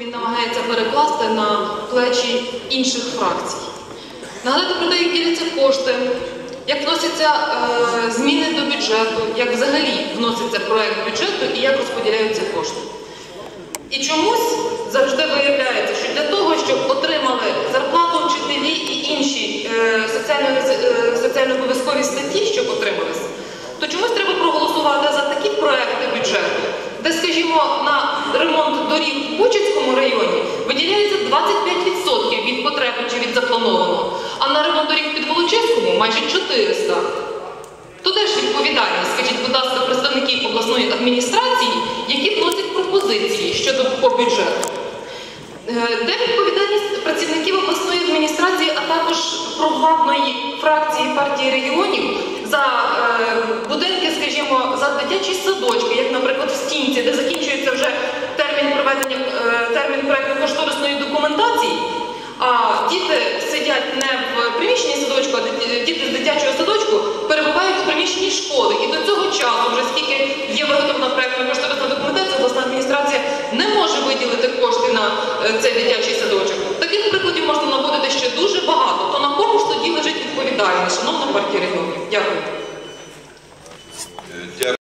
Він намагається перекласти на плечі інших фракцій. Нагадати про те, як діляться кошти, як вносяться е, зміни до бюджету, як взагалі вноситься проект бюджету і як розподіляються кошти. І чомусь завжди виявляється, що для того, щоб отримали зарплату вчителі і інші е, соціально, е, соціально-обов'язкові статті, щоб отримались, то чомусь треба проголосувати за такі проекти бюджету, де, скажімо, на ремонт доріг в Бучицькому районі виділяється 25% від потреби чи від запланованого, а на ремонт доріг під Волочиському майже 400. То де ж відповідальність, скажіть, будь ласка, представників обласної адміністрації, які вносять пропозиції щодо по бюджету? Е, Де відповідальність працівників обласної адміністрації, а також провладної фракції партії регіонів за е, будинки, скажімо, за дитячі садочки, як, наприклад, в стінці, де закінчується вже термін проведення е, термін проектно-кошторисної документації, а діти сидять не в приміщенні садочку, а діти з дитячого садочку перебувають в приміщенні школи. І до цього часу, вже скільки є виготовлена проєктна кошторисна документація, обласна адміністрація не може виділити кошти на е, цей дитячий садочок. Таких прикладів можна наводити ще дуже багато. То на кому ж тоді лежить відповідальність, шановна партія регіонів? Дякую.